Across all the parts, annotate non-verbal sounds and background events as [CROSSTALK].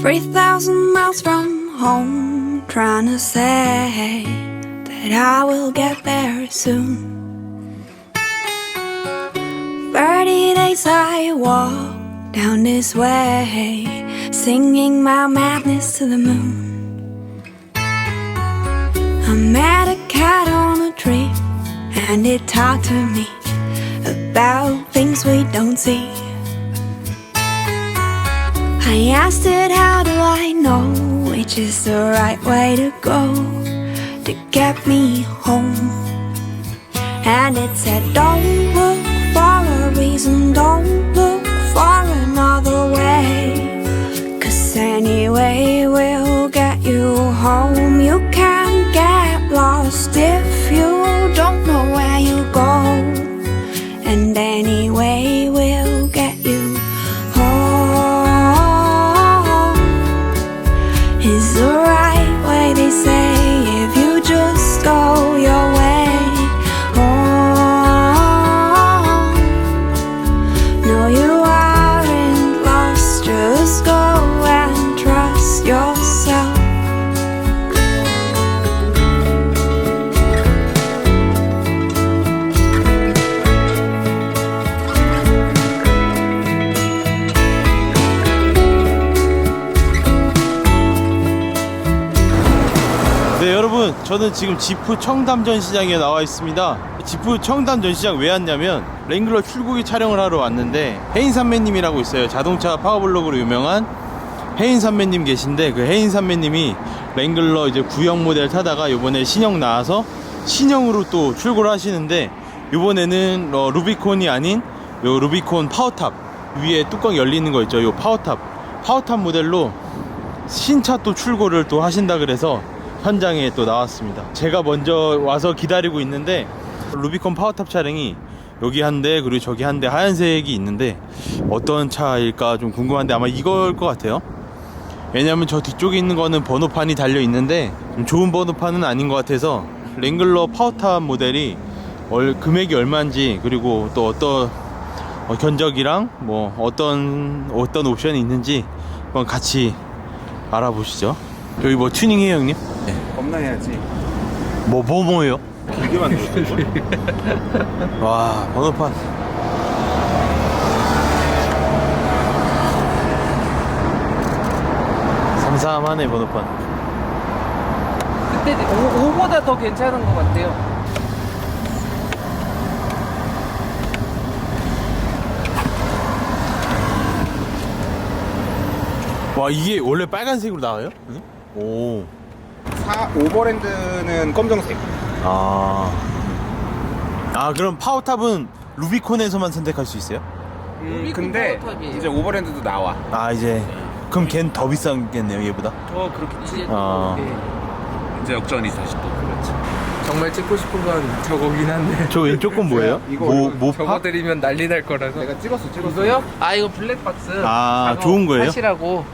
3,000 miles from home, trying to say that I will get there soon. 30 days I walk down this way, singing my madness to the moon. I met a cat on a tree, and it talked to me about things we don't see. I asked it, How do I know which is the right way to go to get me home? And it said, Don't look for a reason, don't look for another way. Cause anyway, we'll get you home. You can't get lost if 저는 지금 지프 청담 전시장에 나와 있습니다. 지프 청담 전시장 왜 왔냐면 랭글러 출고기 촬영을 하러 왔는데 혜인 선배님이라고 있어요. 자동차 파워블록으로 유명한 혜인 선배님 계신데 그 혜인 선배님이 랭글러 이제 구형 모델 타다가 요번에 신형 나와서 신형으로 또 출고를 하시는데 요번에는 어, 루비콘이 아닌 요 루비콘 파워탑 위에 뚜껑 열리는 거 있죠. 요 파워탑. 파워탑 모델로 신차 또 출고를 또 하신다 그래서 현장에 또 나왔습니다. 제가 먼저 와서 기다리고 있는데 루비콘 파워탑 차량이 여기 한 대 그리고 저기 한 대 하얀색이 있는데 어떤 차일까 좀 궁금한데 아마 이걸 것 같아요. 왜냐면 저 뒤쪽에 있는 거는 번호판이 달려 있는데 좀 좋은 번호판은 아닌 것 같아서 랭글러 파워탑 모델이 얼, 금액이 얼마인지 그리고 또 어떤 어, 견적이랑 뭐 어떤 어떤 옵션이 있는지 한번 같이 알아보시죠. 여기 뭐 튜닝해요, 형님? 겁나 해야지. 뭐, 뭐, 뭐예요? 길게 만들었어. [LAUGHS] 와, 번호판. 삼삼하네, 번호판. 그때 5, 보다더 괜찮은 것 같아요. 와, 이게 원래 빨간색으로 나와요? 응? 오. 사 오버랜드는 검정색. 아. 아, 그럼 파워탑은 루비콘에서만 선택할 수 있어요? 음, 근데 그 파워탑이에요. 이제 오버랜드도 나와. 아, 이제. 그럼 걘 더 비싸겠네요, 얘보다. 어 그렇겠지. 이제 아. 네. 이제 역전이 다시 또 그렇지. 정말 찍고 싶은 건 저거긴 한데 [LAUGHS] 저 왼쪽 건 뭐예요? [LAUGHS] 이거, 모, 이거 모파? 저거 드리면 난리 날 거라서 내가 찍었어 찍었어. 이거요? 아 이거 블랙박스. 아, 좋은 거예요? 하시라고.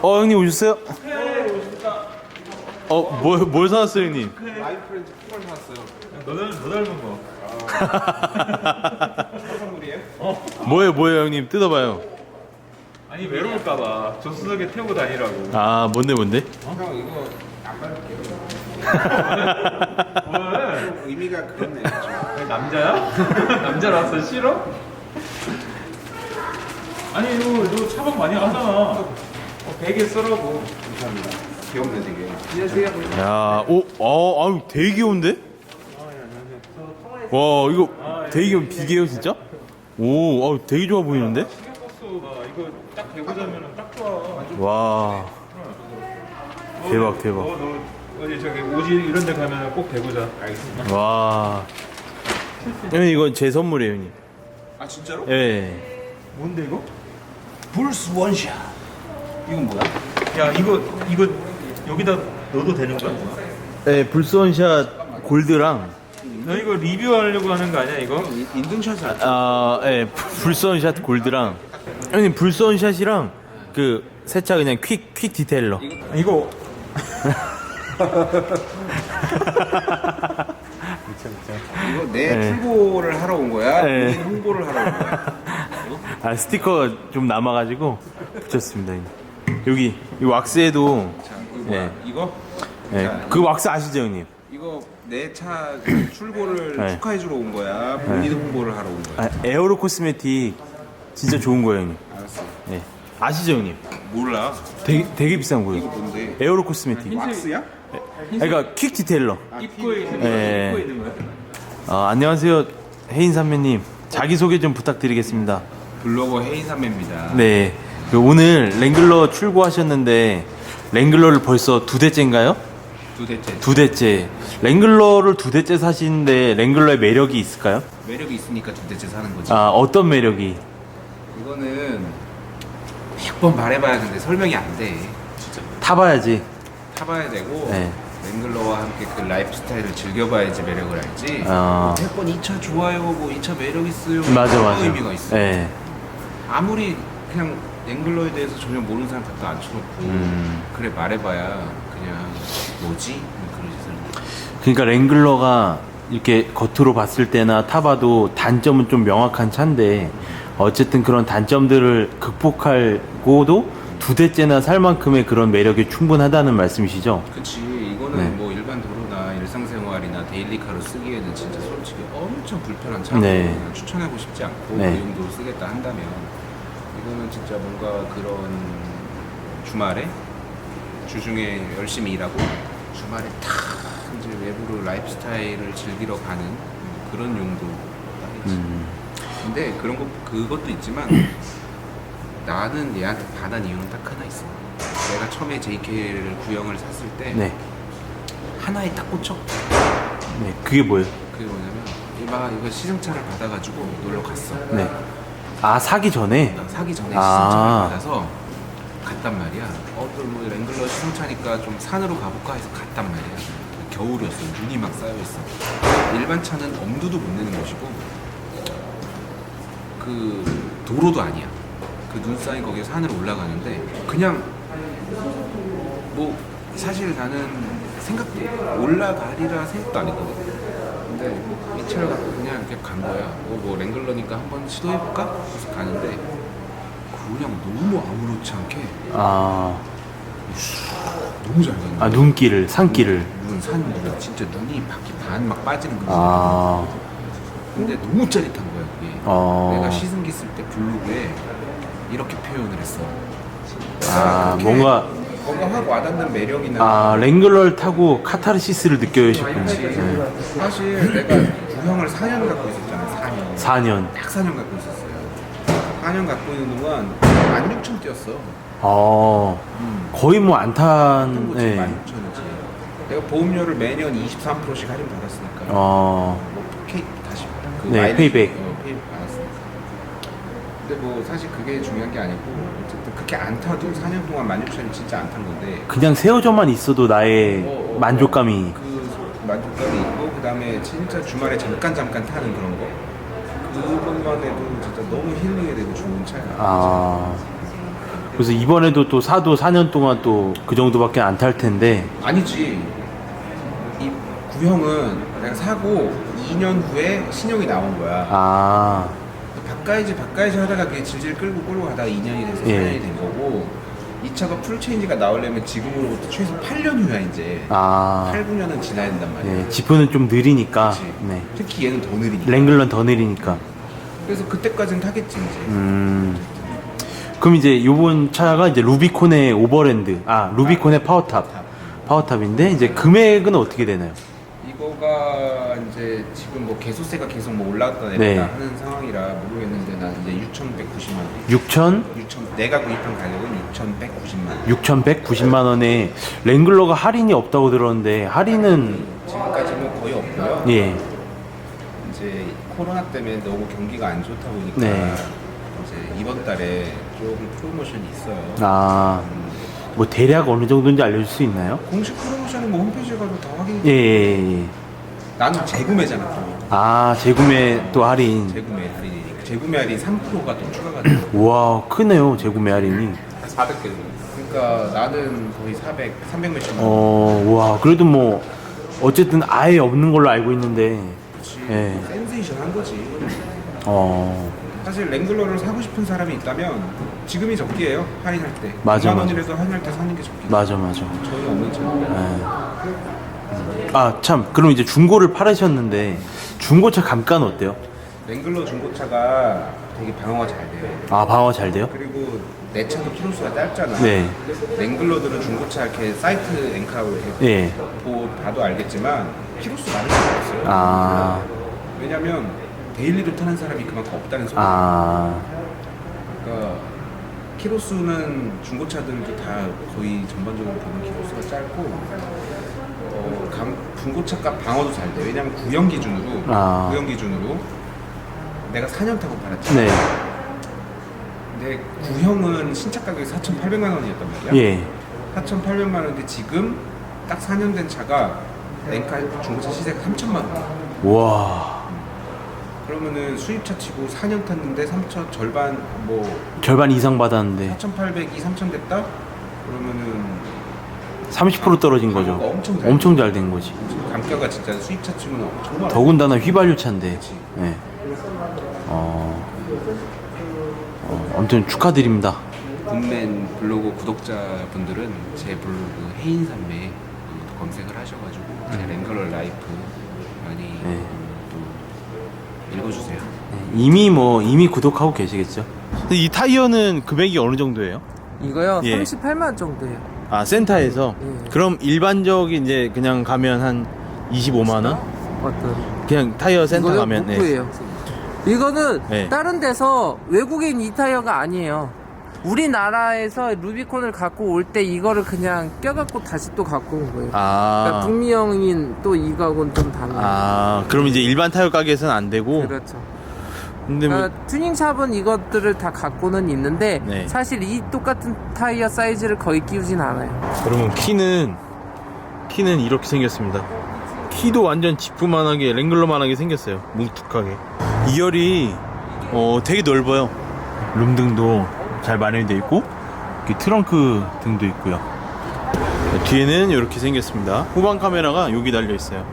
어, 형님 오셨어요? 어, 뭘, 뭘 사왔어요, 형님? 라이프렌즈 푸걸 샀어요. 뭐예요, 뭐예요, 형님? 뜯어봐요. 아니 외로울까봐 조수석에 태우고 다니라고 아, 뭔데, 뭔데? 형 이거 안 받을게요. 의미가 그렇네. 좀. 남자야? [LAUGHS] 남자라서 싫어? 아니 이거 너 차박 많이 하잖아 어, 베개 쓰라고 감사합니다. 귀엽네 되게. 야, 오, 어, 아유, 되게 귀여운데? 와, 이거 되게 귀여운 비계요, 진짜? 오, 어, 되게 좋아 보이는데? 버스가 이거 딱 대고 자면 딱 좋아 와, 대박, 대박. 너, 너 어디 저기 오지 이런 데 가면 꼭 대고 자 알겠습니다 와. 형님, 이건 제 선물이에요, 형님. 아 진짜로? 예. 뭔데 이거? 불스 원샷. 이건 뭐야? 야 이거 이거 여기다 넣어도 되는 거야? 예, 불스원샷 골드랑, 너 이거 리뷰하려고 하는 거 아니야 이거? 인증샷을 안 아, 예, 불스원샷 골드랑. 형님, 불스원샷이랑 그, 세차 그냥 퀵, 퀵 디테일러. 이거 이거 내 네. 출고를 하러 온 거야? 네. 본인 홍보를 하러 온 거야? 아, 스티커 좀 남아가지고 붙였습니다. 여기 이 왁스에도 뭐야? 네. 이거? 예, 자, 그 왁스 아시죠 형님? 이거 내 차 [CLEARS THROAT] 출고를 네. 축하해주러 온 거야. 본인 홍보를 하러 온 거야. 아, 에어로 코스메틱 진짜 좋은 거예요 형님. 알았어. 예. 아시죠 형님? 몰라. 되게 되게 비싼 이거 거예요. 뭔데? 에어로 코스메틱. 왁스야? 그러니까 퀵 디테일러. 입구에 있는 예. 입구에 있는 거야? 어, 안녕하세요 혜인 선배님. 자기 소개 좀 부탁드리겠습니다. 블로거 헤이삼입니다. 네. 그 오늘 랭글러 출고하셨는데 랭글러를 벌써 두 대째인가요? 두 대째. 두 대째. 랭글러를 두 대째 사시는데 랭글러의 매력이 있을까요? 매력이 있으니까 두 대째 사는 거지. 아 어떤 매력이? 이거는 100번 말해봐야 근데 설명이 안 돼. 타봐야지. 타봐야 되고 네. 랭글러와 함께 그 라이프 스타일을 즐겨봐야지 매력을 알지. 아. 100번 이차 좋아요, 뭐이차 매력 있어요. 맞아 맞아. 의미가 있어. 네. 아무리 그냥 랭글러에 대해서 전혀 모르는 사람 갖다 앉혀놓고 음. 그래 말해봐야 그냥 뭐지? 뭐 그러지 사람. 그러니까 랭글러가 이렇게 겉으로 봤을 때나 타봐도 단점은 좀 명확한 차인데 어쨌든 그런 단점들을 극복하고도 두 대째나 살 만큼의 그런 매력이 충분하다는 말씀이시죠? 그치 이거는 네. 뭐 일반 도로나 일상생활이나 데일리카로 쓰기에는 진짜 솔직히 엄청 불편한 차고 네. 추천하고 싶지 않고 네. 그 용도로 쓰겠다 한다면 이거는 진짜 뭔가 그런 주말에 주중에 열심히 일하고 주말에 탁 이제 외부로 라이프 스타일을 즐기러 가는 그런 용도 딱이지 음. 근데 그런 거 그것도 있지만 나는 얘한테 반한 이유는 딱 하나 있어 내가 처음에 JK를 구형을 샀을 때 네. 하나에 딱 꽂혀. 네. 그게 뭐예요? 그게 뭐냐면 이봐 이거 시승차를 받아가지고 놀러 갔어. 네. 아 사기 전에? 나 사기 전에 아. 시승차를 받아서 갔단 말이야. 어 또뭐 랭글러 시승차니까 좀 산으로 가볼까 해서 갔단 말이야. 겨울이었어. 눈이 막 쌓여 있어. 일반 차는 엄두도 못 내는 곳이고 그 도로도 아니야. 그 눈 쌓인 거기에 산으로 올라가는데 그냥 뭐 사실 나는 생각도 올라가리라 생각도 안 했거든. 근데 이 차를 갖고 그냥 이렇게 간 거야. 어, 뭐 랭글러니까 한번 시도해볼까? 그래서 가는데 그냥 너무 아무렇지 않게 아, 너무 잘 가는 거야. 아 눈길을 산길을. 눈, 산, 눈, 진짜 눈이 바퀴 반 막 빠지는 거지. 아, 근데 너무 짜릿한 거야, 그게. 어. 내가 시승기 쓸 때 블로그에 이렇게 표현을 했어. 아 그렇게 뭔가 확 와닿는 매력이나 아 랭글러를 타고 카타르시스를 느껴야겠군요. 네. 사실 내가 구형을 4년 갖고 있었잖아 4년 4년. 딱 4년 갖고 있었어요 4년 갖고 있는 동안 16,000 뛰었어 어, 음. 거의 뭐 안 탄. 어떤 거지 네. 16,000이지 내가 보험료를 매년 23%씩 할인 받았으니까 어, 뭐 K 다시 그 네, 페이백. 근데 뭐 사실 그게 중요한 게 아니고 어쨌든 그렇게 안 타도 4년 동안 16,000이 진짜 안 탄 건데. 그냥 세워져만 있어도 나의 어, 어, 만족감이. 그 만족감이 있고 그 다음에 진짜 주말에 잠깐 잠깐 타는 그런 거. 그것만 해도 진짜 너무 힐링이 되고 좋은 차야. 아. 그래서 이번에도 또 사도 4년 동안 또 그 정도밖에 안 탈 텐데. 아니지. 이 구형은 내가 사고 2년 후에 신형이 나온 거야. 아, 바꿔야지 바꿔야지 하다가 그게 질질 끌고 끌고 가다가 2년이 돼서 예. 4년이 된 거고 이 차가 풀체인지가 나오려면 지금으로부터 최소 8년 후야 이제 아. 8, 9년은 지나야 된단 말이야 네, 지프는 좀 느리니까. 그치? 네. 특히 얘는 더 느리니까 랭글러는 더 느리니까. 그래서 그때까지는 타겠지 이제 음. 그럼 이제 요번 차가 이제 루비콘의 오버랜드. 아, 루비콘의 파워탑. 파워탑인데 이제 금액은 어떻게 되나요? 이거가 이제 지금 뭐 개소세가 계속 뭐 올라갔다 내렸다 네. 하는 상황이라 모르겠는데 난 이제 6,190만 원. 6천 6천 내가 구입한 가격은 6,190만 원. 6,190만 원에 랭글러가 할인이 없다고 들었는데 할인은 지금까지 뭐 거의 없고요. 예. 이제 코로나 때문에 너무 경기가 안 좋다 보니까 네. 이제 이번 달에 조금 프로모션이 있어요. 아, 뭐 대략 어느 정도인지 알려줄 수 있나요? 공식 프로모션은 뭐 홈페이지에 가도 다 확인이 예, 예, 예. 나는 재구매잖아. 또. 아, 재구매 또 할인. 재구매 할인이니까 재구매 할인 3%가 또 추가가 돼. 우와, 크네요, 재구매 할인이. 400개. 그러니까 나는 거의 400, 300 몇십만 원. 어, 우와, 그래도 뭐, 어쨌든 아예 없는 걸로 알고 있는데, 그렇지. 예. 센세이션 한 거지. 어, 사실 랭글러를 사고 싶은 사람이 있다면 지금이 적기예요 할인할 때 맞아, 2만 맞아. 원이라도 할인할 때 사는 게 적기 맞아 맞아. 전혀 없는 차 아 참 그럼 이제 중고를 팔으셨는데 중고차 감가는 어때요? 랭글러 중고차가 되게 방어가 잘 돼요 아 방어 잘 돼요? 그리고 내 차도 키로수가 짧잖아 네. 랭글러들은 중고차 이렇게 사이트 엔카우 이렇게 예. 보, 봐도 알겠지만 키로수 많을 수가 없어요 아. 왜냐면 데일리로 타는 사람이 그만큼 없다는 소리예요 아. 그러니까 키로수는 중고차들도 다 거의 전반적으로 보면 키로수가 짧고 중고차값 방어도 잘 돼. 왜냐면 구형 기준으로 아. 구형 기준으로 내가 4년 타고 팔았잖아. 네. 근데 구형은 신차 가격이 4,800만 원이었단 말이야. 예. 4,800만 원인데 지금 딱 4년 된 차가 렌카 중고차 시세가 3천만 원. 와. 그러면은 수입차 치고 4년 탔는데 3천 절반 뭐 절반 이상 받았는데 4,800이 3천 됐다? 그러면은 30% 떨어진 거죠. 엄청 잘 엄청 잘 된 거지. 감가가 진짜 수입차 치고는 정말 더군다나 휘발유차인데. 그치. 네. 어. 어, 아무튼 축하드립니다. 굿맨 블로그 구독자분들은 제 블로그 해인산매 검색을 하셔가지고 제 랭글러 라이프 많이 네. 또 읽어주세요. 이미 뭐 이미 구독하고 계시겠죠? 이 타이어는 금액이 어느 정도예요? 이거요 예. 38만 원 정도예요. 아 센터에서 예. 그럼 일반적인 이제 그냥 가면 한 25만 원? 어떤? 그냥 타이어 센터 가면 네. 이거는 네. 다른 데서 외국인 이 타이어가 아니에요. 우리나라에서 루비콘을 갖고 올 때 이거를 그냥 껴갖고 다시 또 갖고 온 거예요. 그러니까 아, 북미형인 또 이거하고는 좀 달라요. 아 그럼 이제 일반 타이어 가게에서는 안 되고 그렇죠. 근데 뭐 어, 튜닝샵은 이것들을 다 갖고는 있는데 네. 사실 이 똑같은 타이어 사이즈를 거의 끼우진 않아요. 그러면 키는 키는 이렇게 생겼습니다. 키도 완전 지프만하게 랭글러만하게 생겼어요. 뭉툭하게. 2열이 어, 되게 넓어요. 룸등도 잘 마련되어 있고 이렇게 트렁크 등도 있고요. 뒤에는 이렇게 생겼습니다. 후방 카메라가 여기 달려 있어요.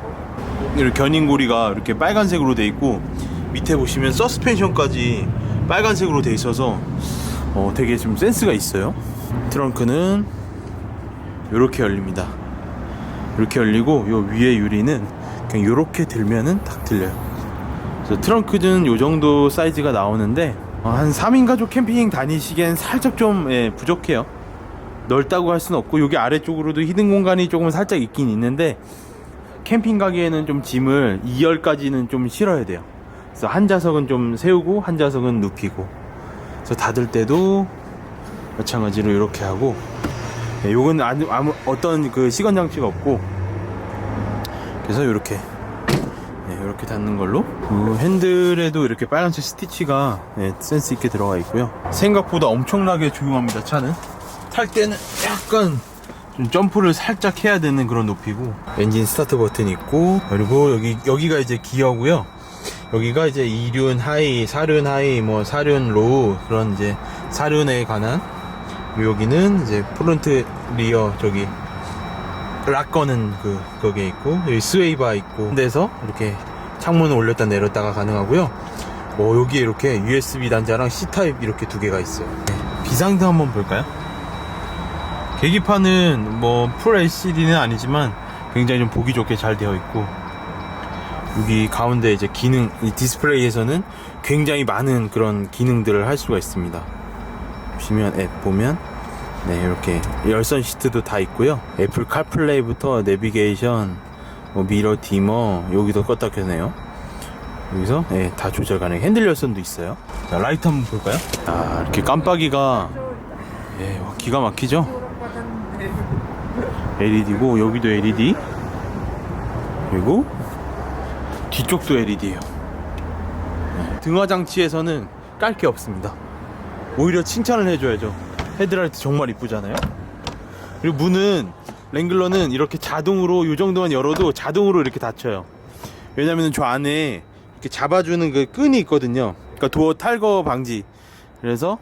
이렇게 견인고리가 이렇게 빨간색으로 되어 있고 밑에 보시면 서스펜션까지 빨간색으로 되어 있어서 어, 되게 좀 센스가 있어요. 트렁크는 이렇게 열립니다. 이렇게 열리고 요 위에 유리는 그냥 이렇게 들면은 딱 들려요. 그래서 트렁크는 요 정도 사이즈가 나오는데 어, 한 3인 가족 캠핑 다니시기엔 살짝 좀 예, 부족해요. 넓다고 할 수는 없고 여기 아래쪽으로도 히든 공간이 조금 살짝 있긴 있는데 캠핑 가기에는 좀 짐을 2열까지는 좀 실어야 돼요. 그래서 한 좌석은 좀 세우고 한 좌석은 눕히고. 그래서 닫을 때도 마찬가지로 이렇게 하고. 네, 요건 아무, 아무 어떤 그 시건 장치가 없고. 그래서 이렇게. 네, 이렇게 닫는 걸로. 그 핸들에도 이렇게 빨간색 스티치가 네, 센스 있게 들어가 있고요. 생각보다 엄청나게 조용합니다 차는. 탈 때는 약간 좀 점프를 살짝 해야 되는 그런 높이고. 엔진 스타트 버튼 있고. 그리고 여기 여기가 이제 기어고요 여기가 이제 2륜 하이, 4륜 하이, 뭐 4륜 로우 그런 이제 4륜에 관한 여기는 이제 프론트 리어 저기 락 거는 그 거기에 있고 여기 스웨이바 있고 데서 이렇게 창문을 올렸다 내렸다가 가능하고요. 뭐 여기에 이렇게 USB 단자랑 C 타입 이렇게 두 개가 있어요. 네, 비상등 한번 볼까요? 계기판은 뭐 풀 LCD는 아니지만 굉장히 좀 보기 좋게 잘 되어 있고 여기 가운데 이제 기능 이 디스플레이에서는 굉장히 많은 그런 기능들을 할 수가 있습니다. 보시면 앱 보면 네 이렇게 열선 시트도 다 있고요. 애플 카플레이부터 내비게이션 뭐 미러 디머 여기도 껐다 켜네요. 여기서 네, 다 조절 가능 핸들 열선도 있어요. 자 라이트 한번 볼까요? 아 이렇게 깜빡이가 예, 와, 기가 막히죠? [LAUGHS] LED고 여기도 LED 그리고 뒤쪽도 LED예요 등화 장치에서는 깔 게 없습니다 오히려 칭찬을 해줘야죠. 헤드라이트 정말 이쁘잖아요. 그리고 문은 랭글러는 이렇게 자동으로 이 정도만 열어도 자동으로 이렇게 닫혀요. 왜냐면 저 안에 이렇게 잡아주는 그 끈이 있거든요. 그러니까 도어 탈거 방지. 그래서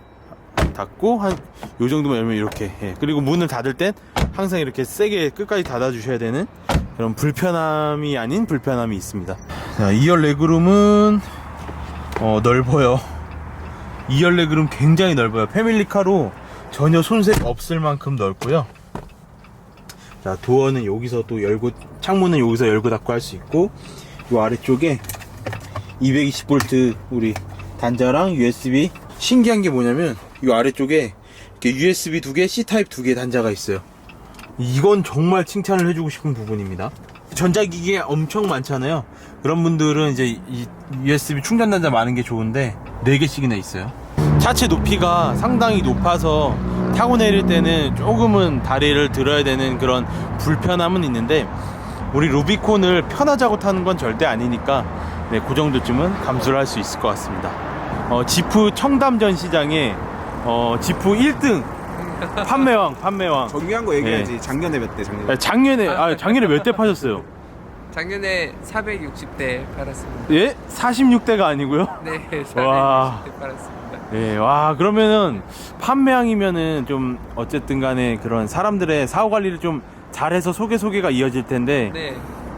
닫고 한 요 정도만 열면 이렇게. 예. 그리고 문을 닫을 땐 항상 이렇게 세게 끝까지 닫아주셔야 되는 그런 불편함이 아닌 불편함이 있습니다. 자, 2열 레그룸은 어, 넓어요. 2열 레그룸 굉장히 넓어요. 패밀리카로 전혀 손색 없을 만큼 넓고요. 자, 도어는 여기서 또 열고, 창문은 여기서 열고 닫고 할 수 있고, 이 아래쪽에 220V 우리 단자랑 USB. 신기한 게 뭐냐면, 이 아래쪽에 이렇게 USB 두 개, C타입 두 개 단자가 있어요. 이건 정말 칭찬을 해주고 싶은 부분입니다. 전자기기에 엄청 많잖아요. 그런 분들은 이제 이 USB 충전 단자 많은 게 좋은데 4개씩이나 있어요. 차체 높이가 상당히 높아서 타고 내릴 때는 조금은 다리를 들어야 되는 그런 불편함은 있는데 우리 루비콘을 편하자고 타는 건 절대 아니니까 네, 그 정도쯤은 감수를 할 수 있을 것 같습니다. 어, 지프 청담전 시장에 어, 지프 1등 판매왕 판매왕 정리한 거 얘기해야지. 작년에 몇 대 작년에. 아, 작년에 아 작년에 몇 대 파셨어요? 작년에 460대 팔았습니다. 예? 46대가 아니고요? 네, [LAUGHS] 와. 460대 팔았습니다. 예, 와 그러면은 판매왕이면은 좀 어쨌든 간에 그런 사람들의 사후 관리를 좀 잘해서 소개 소개가 이어질 텐데 네,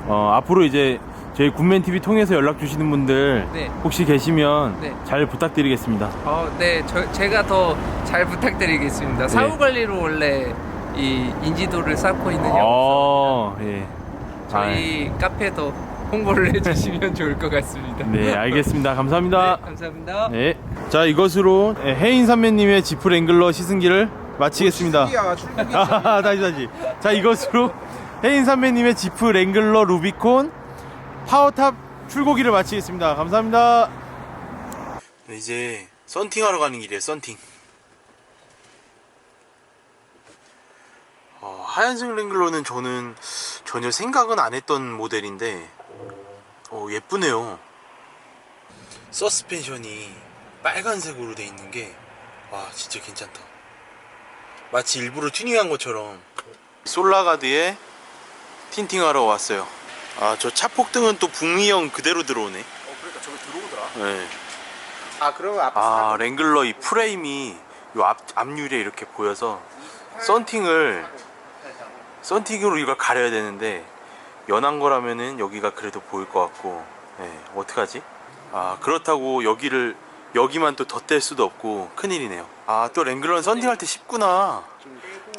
어, 앞으로 이제 저희 군맨 TV 통해서 연락 주시는 분들 네. 혹시 계시면 네. 잘 부탁드리겠습니다. 어, 네, 저, 제가 더 잘 부탁드리겠습니다. 사후 관리로 원래 이 인지도를 쌓고 있는 영 어, 예. 저희 카페도 홍보를 [LAUGHS] 해주시면 좋을 것 같습니다. 아, 네, 알겠습니다. 감사합니다. 네, 감사합니다. 네. 자, 이것으로 예, 혜인 선배님의 지프 랭글러 시승기를 마치겠습니다. 아, [LAUGHS] 다시 다시. 자, 이것으로 혜인 선배님의 지프 랭글러 루비콘 파워탑 출고기를 마치겠습니다. 감사합니다. 네, 이제 썬팅하러 가는 길이에요. 썬팅. 어, 하얀색 랭글러는 저는 전혀 생각은 안 했던 모델인데 어, 예쁘네요. 서스펜션이 빨간색으로 돼 있는 게 와 진짜 괜찮다 마치 일부러 튜닝한 것처럼 솔라가드에 틴팅하러 왔어요 아 저 차폭등은 또 북미형 그대로 들어오네 어 그러니까 저기 들어오더라. 네. 아 그러면 앞에 아 랭글러 이 프레임이 요 앞, 앞유리에 이렇게 보여서 썬팅을 썬팅으로 이걸 가려야 되는데 연한 거라면은 여기가 그래도 보일 것 같고 네, 어떡하지? 아 그렇다고 여기를 여기만 또 덧댈 수도 없고 큰일이네요 아 또 랭글러는 썬팅할 때 쉽구나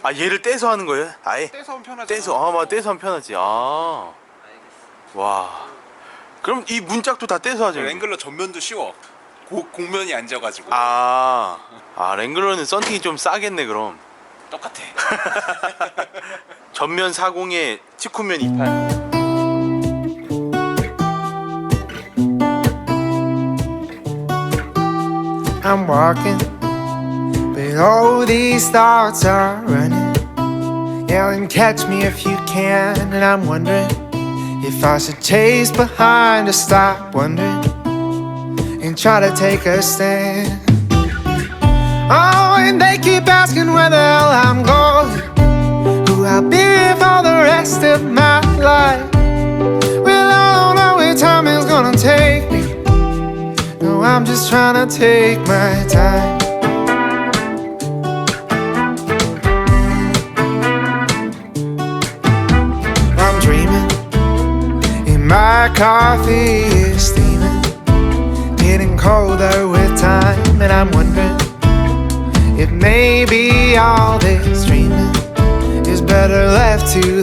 아 얘를 떼서 하는 거예요? 아예? 떼서 하면 편하지. 떼서 아마 떼서 하면 편하지 아 와 그럼 이 문짝도 다 떼서 하죠 랭글러 전면도 쉬워. 고, 공면이 앉아가지고. 아, 아 랭글러는 썬팅이 좀 싸겠네 그럼 똑같아. 전면 40에 치쿠면 28 I'm walking, but all these thoughts are running. Yelling, catch me if you can, and I'm wondering if I should chase behind or stop wondering and try to take a stand. Oh, and they keep asking where the hell I'm going, who I'll be for the rest of my life. Well, I don't know where time is gonna take me. No, I'm just trying to take my time. Coffee is steaming. Getting colder with time, and I'm wondering if maybe all this dreaming is better left to the